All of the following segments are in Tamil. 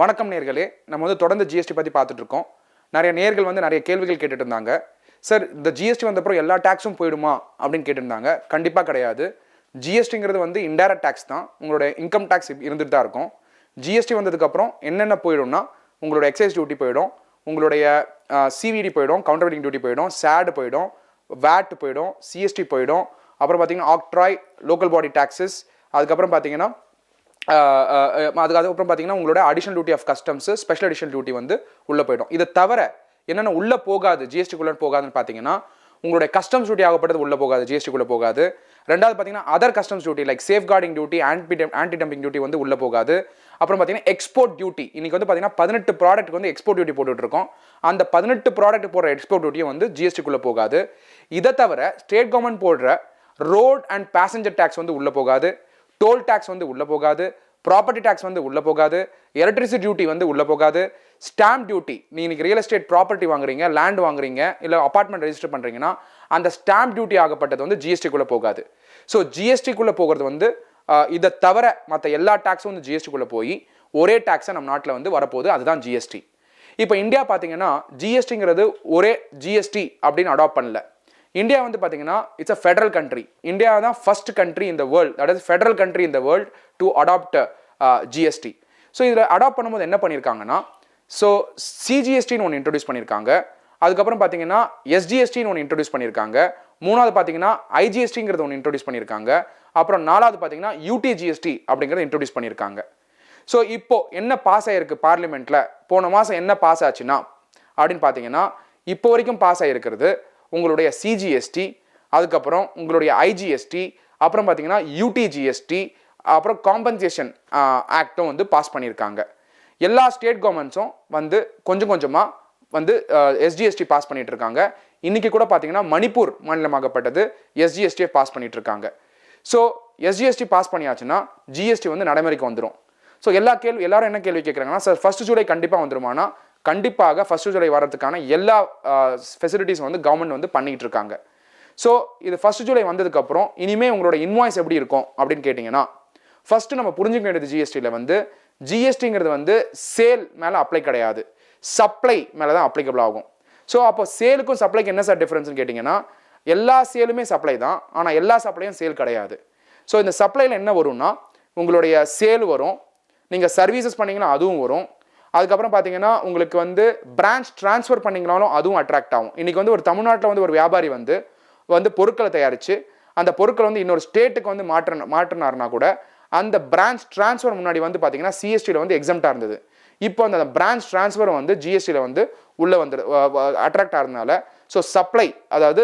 வணக்கம் நேர்களே. நம்ம வந்து தொடர்ந்து ஜிஎஸ்டி பற்றி பார்த்துட்டு இருக்கோம் நிறைய நேர்கள் வந்து நிறைய கேள்விகள் கேட்டுட்டு இருந்தாங்க சார் இந்த ஜிஎஸ்டி வந்தப்புறம் எல்லா டேக்ஸும் போயிடுமா? அப்படின்னு கேட்டிருந்தாங்க. கண்டிப்பாக கிடையாது. ஜிஎஸ்டிங்கிறது வந்து இன்டைரக்ட் டேக்ஸ் தான். உங்களோட இன்கம் டேக்ஸ் இருந்துட்டு தான் இருக்கும். ஜிஎஸ்டி வந்ததுக்கப்புறம் என்னென்ன போயிடும்னா உங்களோட எக்ஸைஸ் டியூட்டி போயிடும். உங்களுடைய சிவிடி போயிடும் கவுண்டர் வெயிட்டிங் டியூட்டி போயிடும் சேடு போயிடும் வேட் போயிடும் சிஎஸ்டி போயிடும். அப்புறம் பார்த்தீங்கன்னா ஆக்ட்ராய் லோக்கல் பாடி டேக்ஸஸ் அதுக்கப்புறம் பார்த்தீங்கன்னா அதுக்கு அதுக்கப்புறம் பார்த்தீங்கன்னா உங்களோட additional duty of customs special additional duty வந்து உள்ளே போயிடும். இதை தவிர என்னென்ன உள்ளே போகாது ஜிஎஸ்டிக்குள்ளே போகாதுன்னு பார்த்தீங்கன்னா உங்களுடைய கஸ்டம்ஸ் டியூட்டி ஆகப்பட்டது உள்ளே போகாது ஜிஎஸ்டிக்குள்ளே போகாது. ரெண்டாவது பார்த்தீங்கன்னா other customs duty like safeguarding duty anti anti dumping duty வந்து உள்ளே போகாது. அப்புறம் பார்த்தீங்கன்னா எக்ஸ்போர்ட் டியூட்டி இன்னைக்கு வந்து பார்த்தீங்கன்னா பதினெட்டு ப்ராடக்ட் வந்து எக்ஸ்போர்ட் டியூட்டி போட்டுட்ருக்கோம். அந்த பதினெட்டு ப்ராடக்ட் போடுற எக்ஸ்போர்ட் டியூட்டியும் வந்து ஜிஎஸ்டிக்குள்ளே போகாது. இதை தவிர ஸ்டேட் கவர்மெண்ட் போடுற ரோட் அண்ட் பேசஞ்சர் டேக்ஸ் வந்து உள்ளே போகாது. டோல் டேக்ஸ் வந்து உள்ளே போகாது ப்ராப்பர்ட்டி டேக்ஸ் வந்து உள்ளே போகாது எலக்ட்ரிசிட்டி டியூட்டி வந்து உள்ளே போகாது. ஸ்டாம்ப் டியூட்டி நீ இன்றைக்கி ரியல் எஸ்டேட் ப்ராப்பர்ட்டி வாங்குறீங்க லேண்ட் வாங்குறீங்க இல்லை அப்பார்ட்மெண்ட் ரெஜிஸ்டர் பண்ணுறீங்கன்னா அந்த ஸ்டாம்ப் டியூட்டி ஆகப்பட்டது வந்து ஜிஎஸ்டிக்குள்ளே போகாது. ஸோ ஜிஎஸ்டிக்குள்ளே போகிறது வந்து இதை தவிர மற்ற எல்லா டேக்ஸும் வந்து ஜிஎஸ்டிக்குள்ளே போய் ஒரே டேக்ஸை நம்ம நாட்டில் வந்து வரப்போகுது அதுதான் ஜிஎஸ்டி இப்போ இந்தியா பார்த்தீங்கன்னா ஜிஎஸ்டிங்கிறது ஒரே ஜிஎஸ்டி அப்படின்னு அடாப்ட் பண்ணல. இந்தியா வந்து பார்த்தீங்கன்னா it's a federal country India தான் ஃபர்ஸ்ட் கண்ட்ரி இந்த world that is federal country இந்த world to adopt GST so இதில் அடாப்ட் பண்ணும்போது என்ன பண்ணியிருக்காங்கன்னா ஸோ சிஜிஎஸ்டின்னு ஒன்று இன்ட்ரடியூஸ் பண்ணியிருக்காங்க அதுக்கப்புறம் பார்த்தீங்கன்னா எஸ்ஜிஎஸ்டின்னு ஒன்று இன்ட்ரடியூஸ் பண்ணியிருக்காங்க மூணாவது பார்த்தீங்கன்னா ஐஜிஎஸ்டிங்கிறது ஒன்று இன்ட்ரடியூஸ் பண்ணியிருக்காங்க அப்புறம் நாலாவது பார்த்தீங்கன்னா யூடிஜிஎஸ்டி அப்படிங்கிறத இன்ட்ரடியூஸ் பண்ணியிருக்காங்க ஸோ இப்போ என்ன பாஸ் ஆகிருக்கு பார்லிமெண்ட்டில் போன மாதம் என்ன பாஸ் ஆச்சுன்னா அப்படின்னு பார்த்தீங்கன்னா இப்போ வரைக்கும் பாஸ் ஆகிருக்கிறது உங்களுடைய சிஜிஎஸ்டி அதுக்கப்புறம் உங்களுடைய ஐஜிஎஸ்டி அப்புறம் பார்த்தீங்கன்னா யூடிஜிஎஸ்டி அப்புறம் காம்பன்சேஷன் ஆக்டும் வந்து பாஸ் பண்ணியிருக்காங்க. எல்லா ஸ்டேட் கவர்மெண்ட்ஸும் வந்து கொஞ்சம் கொஞ்சமாக வந்து எஸ்ஜிஎஸ்டி பாஸ் பண்ணிட்டு இருக்காங்க இன்னைக்கு கூட பார்த்தீங்கன்னா மணிப்பூர் மாநிலமாகப்பட்டது எஸ்ஜிஎஸ்டியை பாஸ் பண்ணிட்டு இருக்காங்க ஸோ எஸ்ஜிஎஸ்டி பாஸ் பண்ணியாச்சுன்னா ஜிஎஸ்டி வந்து நடைமுறைக்கு வந்துடும் ஸோ எல்லா கேள்வி எல்லாரும் என்ன கேள்வி கேட்குறாங்கன்னா சார் ஃபர்ஸ்ட் ஜூலை கண்டிப்பாக வந்துருமானா? கண்டிப்பாக ஃபஸ்ட் ஜூலை வர்றதுக்கான எல்லா ஃபெசிலிட்டிஸ் வந்து கவர்மெண்ட் வந்து பண்ணிட்டு இருக்காங்க. ஸோ இது ஃபர்ஸ்ட் ஜூலை வந்ததுக்கப்புறம் இனிமேல் உங்களோட இன்வாய்ஸ் எப்படி இருக்கும் அப்படின்னு கேட்டிங்கன்னா ஃபஸ்ட்டு நம்ம புரிஞ்சுக்க வேண்டியது ஜிஎஸ்டியில் வந்து ஜிஎஸ்டிங்கிறது வந்து சேல் மேலே அப்ளை கிடையாது. சப்ளை மேலே தான் அப்ளிகபிள் ஆகும். ஸோ அப்போ சேலுக்கும் சப்ளைக்கு என்ன சார் டிஃப்ரென்ஸ்னு கேட்டிங்கன்னா எல்லா சேலுமே சப்ளை தான். ஆனால் எல்லா சப்ளையும் சேல் கிடையாது. ஸோ இந்த சப்ளையில் என்ன வரும்னா உங்களுடைய சேல் வரும். நீங்கள் சர்வீசஸ் பண்ணிங்கன்னா அதுவும் வரும். அதுக்கப்புறம் பார்த்தீங்கன்னா உங்களுக்கு வந்து பிரான்ச் ட்ரான்ஸ்ஃபர் பண்ணிங்கனாலும் அதுவும் அட்ராக்ட் ஆகும். இன்றைக்கி வந்து ஒரு தமிழ்நாட்டில் வந்து ஒரு வியாபாரி வந்து வந்து பொருட்களை தயாரித்து அந்த பொருட்களை வந்து இன்னொரு ஸ்டேட்டுக்கு வந்து மாற்ற மாற்றினார்னா கூட அந்த பிரான்ச் ட்ரான்ஸ்ஃபர் முன்னாடி வந்து பார்த்தீங்கன்னா சிஎஸ்டியில் வந்து எக்ஸம்டாக இருந்தது. இப்போ அந்த பிரான்ச் ட்ரான்ஸ்ஃபர் வந்து ஜிஎஸ்டியில் வந்து உள்ளே வந்து அட்ராக்ட் ஆகிறதுனால ஸோ சப்ளை அதாவது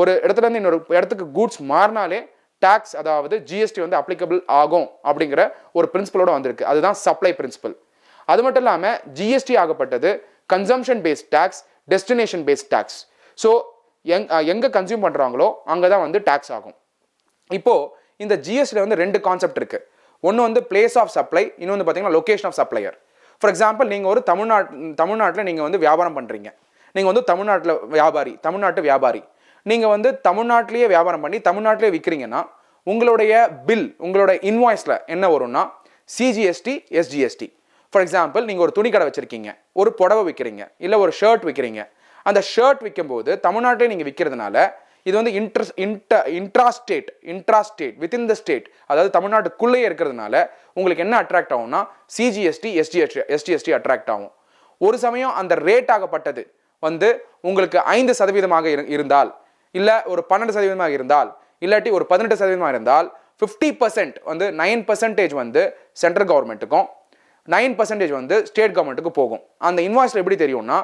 ஒரு இடத்துலேருந்து இன்னொரு இடத்துக்கு கூட்ஸ் மாறினாலே டேக்ஸ் அதாவது ஜிஎஸ்டி வந்து அப்ளிகபிள் ஆகும் அப்படிங்கிற ஒரு பிரின்சிபலோட வந்திருக்கு. அதுதான் சப்ளை பிரின்சிபல் அது மட்டும் இல்லாமல் GST ஆகப்பட்டது consumption based tax destination based tax so எங் எங்கே கன்சியூம் பண்ணுறாங்களோ அங்கே தான் வந்து டேக்ஸ் ஆகும். இப்போ இந்த ஜிஎஸ்டியில் வந்து ரெண்டு கான்செப்ட் இருக்குது ஒன்று வந்து பிளேஸ் ஆஃப் சப்ளை இன்னொன்று பார்த்தீங்கன்னா location of supplier for example நீங்கள் ஒரு தமிழ்நாட் தமிழ்நாட்டில் நீங்கள் வந்து வியாபாரம் பண்ணுறீங்க நீங்கள் வந்து தமிழ்நாட்டில் வியாபாரி தமிழ்நாட்டு வியாபாரி. நீங்கள் வந்து தமிழ்நாட்டிலேயே வியாபாரம் பண்ணி தமிழ்நாட்டிலே விற்கிறீங்கன்னா உங்களுடைய பில் உங்களோட இன்வாய்ஸில் என்ன வரும்னா சிஜிஎஸ்டி எஸ்ஜிஎஸ்டி ஃபார் எக்ஸாம்பிள் நீங்கள் ஒரு துணி கடை வச்சுருக்கீங்க ஒரு புடவை விற்கிறீங்க இல்லை ஒரு ஷர்ட் விற்கிறீங்க அந்த ஷர்ட் விற்கும்போது தமிழ்நாட்டிலே நீங்கள் விற்கிறதுனால இது வந்து இன்ட்ரஸ் இன்ட intrastate intrastate within the state அதாவது தமிழ்நாட்டுக்குள்ளேயே இருக்கிறதுனால உங்களுக்கு என்ன அட்ராக்ட் ஆகும்னா சிஜிஎஸ்டி எஸ்டிஎஸ்டி எஸ்டிஎஸ்டி அட்ராக்ட் ஆகும். ஒரு சமயம் அந்த ரேட் ஆகப்பட்டது வந்து உங்களுக்கு ஐந்து சதவீதமாக இரு- இருந்தால் இல்லை ஒரு பன்னெண்டு சதவீதமாக இருந்தால் இல்லாட்டி ஒரு பதினெட்டு சதவீதமாக இருந்தால் ஃபிஃப்டி பர்சன்ட் வந்து நைன் பர்சன்டேஜ் வந்து சென்ட்ரல் கவர்மெண்ட்டுக்கும் நைன் பர்சன்டேஜ் வந்து ஸ்டேட் கவர்மெண்ட்டுக்கு போகும். அந்த இன்வாய்ஸில் எப்படி தெரியும்னா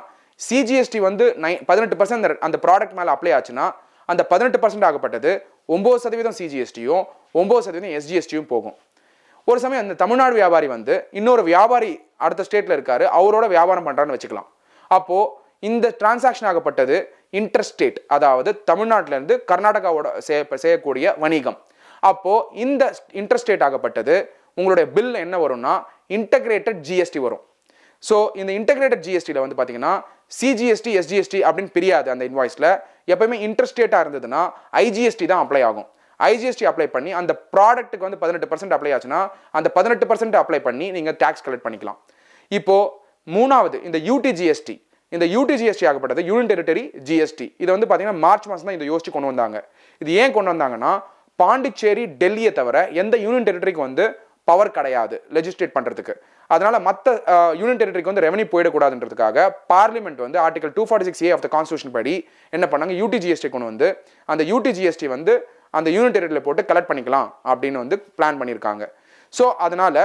சிஜிஎஸ்டி வந்து நை பதினெட்டு பர்சன்ட் அந்த ப்ராடக்ட் மேலே அப்ளை ஆச்சுன்னா அந்த பதினெட்டு பர்சன்ட் ஆகப்பட்டது ஒம்பது சதவீதம் சிஜிஎஸ்டியும் ஒம்பது சதவீதம் எஸ்ஜிஎஸ்டியும் போகும். ஒரு சமயம் அந்த தமிழ்நாடு வியாபாரி வந்து இன்னொரு வியாபாரி அடுத்த ஸ்டேட்டில் இருக்காரு அவரோட வியாபாரம் பண்ணுறான்னு வச்சுக்கலாம். அப்போது இந்த டிரான்சாக்ஷன் ஆகப்பட்டது இன்டர்ஸ்டேட் அதாவது தமிழ்நாட்டிலேருந்து கர்நாடகாவோட செய்ய செய்யக்கூடிய வணிகம். அப்போது இந்த இன்டர்ஸ்டேட் ஆகப்பட்டது உங்களுடைய பில் என்ன வரும்னா இன்டகிரேட்டட் ஜிஎஸ்டி வரும். ஸோ இந்த இன்டகிரேட்டட் ஜிஎஸ்டியில் வந்து பார்த்தீங்கன்னா சிஜிஎஸ்டி எஸ்ஜிஎஸ்டி அப்படின்னு பிரியாது அந்த இன்வாய்ஸில் எப்பயுமே இன்ட்ரெஸ்டேட்டாக இருந்ததுன்னா ஐஜிஎஸ்டி தான் அப்ளை ஆகும். ஐஜிஎஸ்டி அப்ளை பண்ணி அந்த ப்ராடக்ட்டுக்கு வந்து பதினெட்டு பர்சன்ட் அப்ளை ஆச்சுன்னா அந்த பதினெட்டு பர்சன்ட் அப்ளை பண்ணி நீங்கள் டேக்ஸ் கலெக்ட் பண்ணிக்கலாம். இப்போது மூணாவது இந்த யூடிஜிஎஸ்டி இந்த யூடிஜிஎஸ்டி ஆகப்பட்டது யூனியன் டெரிட்டரி ஜிஎஸ்டி இதை வந்து பார்த்தீங்கன்னா மார்ச் மாதம் தான் இதை யோசிச்சு கொண்டு வந்தாங்க. இது ஏன் கொண்டு வந்தாங்கன்னா பாண்டிச்சேரி டெல்லியை தவிர எந்த யூனியன் டெரிட்டரிக்கு வந்து பவர் கிடையாது லெஜிஸ்லேட் பண்ணுறதுக்கு அதனால் மற்ற யூனியன் டெரிட்டரிக்கு வந்து ரெவன்யூ போயிடக்கூடாதுன்றதுக்காக பார்லிமெண்ட் வந்து article two forty six A of the constitution படி என்ன பண்ணாங்க? யூடிஜிஎஸ்டி கொண்டு வந்து அந்த யூடிஜிஎஸ்டி வந்து அந்த யூனியன் டெரிட்டரியில் போட்டு கலெக்ட் பண்ணிக்கலாம் அப்படின்னு வந்து பிளான் பண்ணியிருக்காங்க. ஸோ அதனால்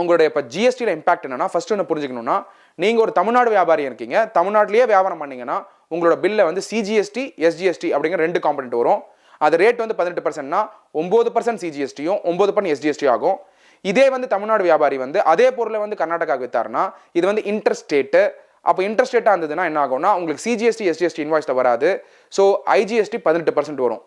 உங்களுடைய இப்போ ஜிஎஸ்டியில் இம்பாக்ட் என்னன்னா ஃபஸ்ட்டு ஒன்று புரிஞ்சுக்கணும்னா நீங்கள் ஒரு தமிழ்நாடு வியாபாரி இருக்கீங்க தமிழ்நாட்டிலேயே வியாபாரம் பண்ணிங்கன்னா உங்களோட பில்லை வந்து சிஜிஎஸ்டி எஸ்ஜிஎஸ்டி அப்படிங்கிற ரெண்டு காம்பனெண்ட் வரும். அது ரேட் வந்து பதினெட்டு பர்சன்ட்னா ஒம்பது பர்சன்ட் சிஜிஎஸ்டியும் ஒம்பது பர்சன்ட் எஸ்ஜிஎஸ்டி ஆகும். இதே வந்து தமிழ்நாடு வியாபாரி வந்து அதே பொருளை வந்து கர்நாடகாவுக்கு வித்தாருன்னா இது வந்து இன்டர்ஸ்டேட்டு அப்போ இன்டர்ஸ்டேட்டாக இருந்ததுன்னா என்ன ஆகும்னா உங்களுக்கு சிஜிஎஸ்டி எஸ்ஜிஎஸ்டி இன்வாய்ஸில் வராது. ஸோ ஐஜிஎஸ்டி பதினெட்டு பர்சன்ட் வரும்.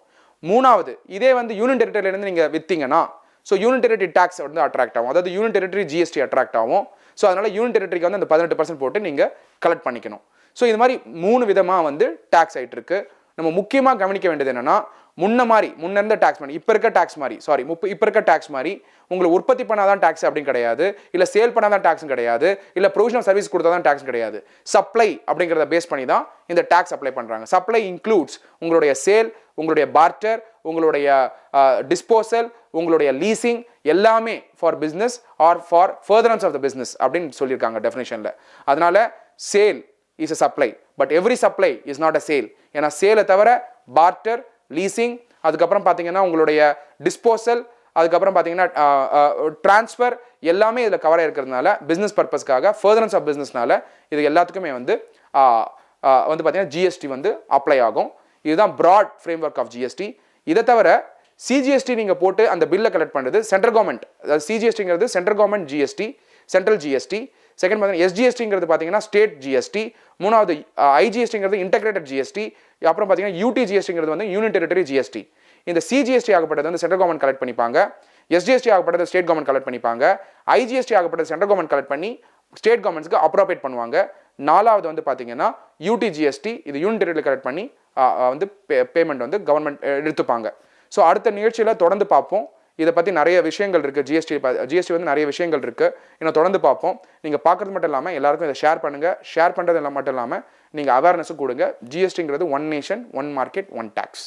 மூணாவது இதே வந்து யூனியன் டெரிட்டரியிலேருந்து நீங்கள் விற்றீங்கன்னா ஸோ யூனியன் டெரிட்டரி டேக்ஸ் வந்து அட்ராக்ட் ஆகும். அதாவது யூனியன் டெரிட்டரி ஜிஎஸ்டி அட்ராக்ட் ஆகும். ஸோ அதனால் யூனியன் டெரிட்டரிக்கு வந்து அந்த பதினெட்டு பர்சன்ட் போட்டு நீங்கள் கலெக்ட் பண்ணிக்கணும். ஸோ இது மாதிரி மூணு விதமாக வந்து டேக்ஸ் ஆகிட்டு இருக்குது நம்ம முக்கியமாக கவனிக்க வேண்டியது என்னென்னா முன்ன மாதிரி முன்ன இருந்த டேக்ஸ் மாதிரி இப்போ இருக்க டேக்ஸ் மாதிரி சாரி முப்ப இப்போ இருக்க டேக்ஸ் மாதிரி உங்களை உற்பத்தி பண்ணாதான் டேக்ஸ் அப்படின்னு கிடையாது இல்லை சேல் பண்ணாதான் டேக்ஸும் கிடையாது இல்லை ப்ரொவிஷனல் சர்வீஸ் கொடுத்தா தான் டேக்ஸ் கிடையாது. சப்ளை அப்படிங்கிறத பேஸ் பண்ணி தான் இந்த டேக்ஸ் அப்ளை பண்ணுறாங்க சப்ளை இன்க்ளூட்ஸ் உங்களுடைய சேல் உங்களுடைய பார்ட்டர் உங்களுடைய டிஸ்போசல் உங்களுடைய லீசிங் எல்லாமே for business or for furtherance of the business அப்படின்னு சொல்லியிருக்காங்க டெஃபினேஷனில் அதனால sale is a supply but every supply is not a sale ஏன்னா சேலை தவிர பார்ட்டர் லீசிங் அதுக்கப்புறம் பார்த்தீங்கன்னா உங்களுடைய டிஸ்போசல் அதுக்கப்புறம் பார்த்தீங்கன்னா ட்ரான்ஸ்ஃபர் எல்லாமே இதில் கவர் இருக்கிறதுனால பிஸ்னஸ் பர்பஸ்க்காக ஃபர்தரன்ஸ் ஆஃப் பிஸ்னஸ்னால இது எல்லாத்துக்குமே வந்து வந்து பார்த்தீங்கன்னா ஜிஎஸ்டி வந்து அப்ளை ஆகும். இதுதான் broad framework of GST இதை தவிர சிஜிஎஸ்டி நீங்கள் போட்டு அந்த பில்லை கலெக்ட் பண்ணுறது சென்ட்ரல் கவர்மெண்ட் அதாவது சிஜிஎஸ்டிங்கிறது central government GST central GST second பார்த்தீங்கன்னா எஸ்ஜிஎஸ்டிங்கிறது பார்த்தீங்கன்னா ஸ்டேட் ஜிஎஸ்டி மூணாவது ஐஜிஎஸ்டிங்கிறது இன்டெகிரேட்டட் ஜிஎஸ்டி அப்புறம் பார்த்தீங்கன்னா யூடி ஜிஎஸ்டிங்கிறது வந்து யூனியன் டெரிட்டரி ஜிஎஸ்டி இந்த சிஜிஎஸ்டி ஆகப்பட்டது வந்து சென்ட்ரல் கவர்மெண்ட் கலெக்ட் பண்ணிப்பாங்க எஸ்ஜிஎஸ்டி ஆகப்பட்டது ஸ்டேட் கவர்மெண்ட் கலெக்ட் பண்ணிப்பாங்க ஐஜிஎஸ்டி ஆகப்பட்டது சென்ட்ரல் கவர்மெண்ட் கலெக்ட் பண்ணி ஸ்டேட் கவர்மெண்ட்ஸ்க்கு அப்ரோபேட் பண்ணுவாங்க நாலாவது வந்து பார்த்தீங்கன்னா யூடிஜிஎஸ்டி இது யூனிட் டெரிட்டரி கலெக்ட் பண்ணி வந்து பே வந்து பேமெண்ட் வந்து கவர்மெண்ட் எடுத்துப்பாங்க ஸோ அடுத்த நிகழ்ச்சியில் தொடர்ந்து பார்ப்போம் இதை பற்றி நிறைய விஷயங்கள் இருக்குது ஜிஎஸ்டி ஜிஎஸ்டி வந்து நிறைய விஷயங்கள் இருக்குது இன்னும் தொடர்ந்து பார்ப்போம். நீங்கள் பார்க்குறது மட்டும் இல்லாமல் எல்லாருக்கும் இதை ஷேர் பண்ணுங்கள் ஷேர் பண்ணுறது மட்டும் இல்லாமல் நீங்கள் அவேர்னஸும் கொடுங்க. ஜிஎஸ்டிங்கிறது one nation one market one tax